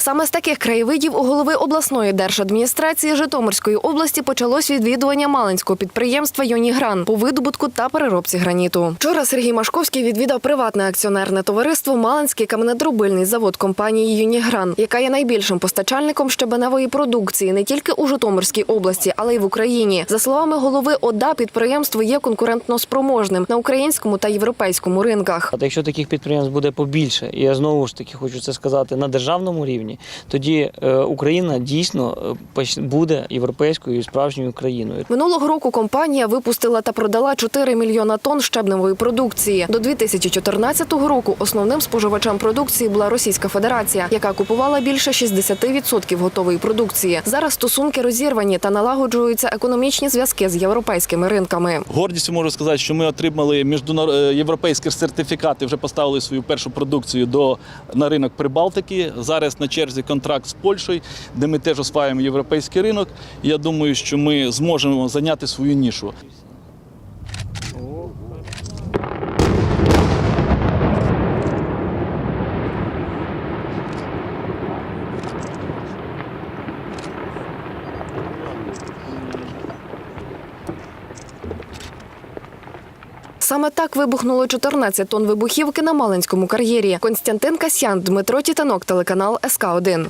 Саме з таких краєвидів у голови обласної держадміністрації Житомирської області почалось відвідування малинського підприємства Йонігран по видобутку та переробці граніту. Вчора Сергій Машковський відвідав приватне акціонерне товариство Малинський каменедробильний завод компанії Юнігран, яка є найбільшим постачальником щебеневої продукції не тільки у Житомирській області, але й в Україні. За словами голови ОДА, підприємство є конкурентно спроможним на українському та європейському ринках. Якщо таких підприємств буде побільше, і я знову ж таки хочу це сказати на державному рівні, тоді е, Україна дійсно е, буде європейською і справжньою країною. Минулого року компанія випустила та продала 4 мільйона тонн щебневої продукції. До 2014 року основним споживачем продукції була Російська Федерація, яка купувала більше 60% готової продукції. Зараз стосунки розірвані та налагоджуються економічні зв'язки з європейськими ринками. Гордістю можу сказати, що ми отримали міжнарод... е, європейські сертифікати, вже поставили свою першу продукцію до на ринок Прибалтики. Зараз на черзі контракт з Польщею, де ми теж осваємо європейський ринок. Я думаю, що ми зможемо зайняти свою нішу. Саме так вибухнуло 14 тонн вибухівки на Малинському кар'єрі. Константин Касьян, Дмитро Тітанок, телеканал СК 1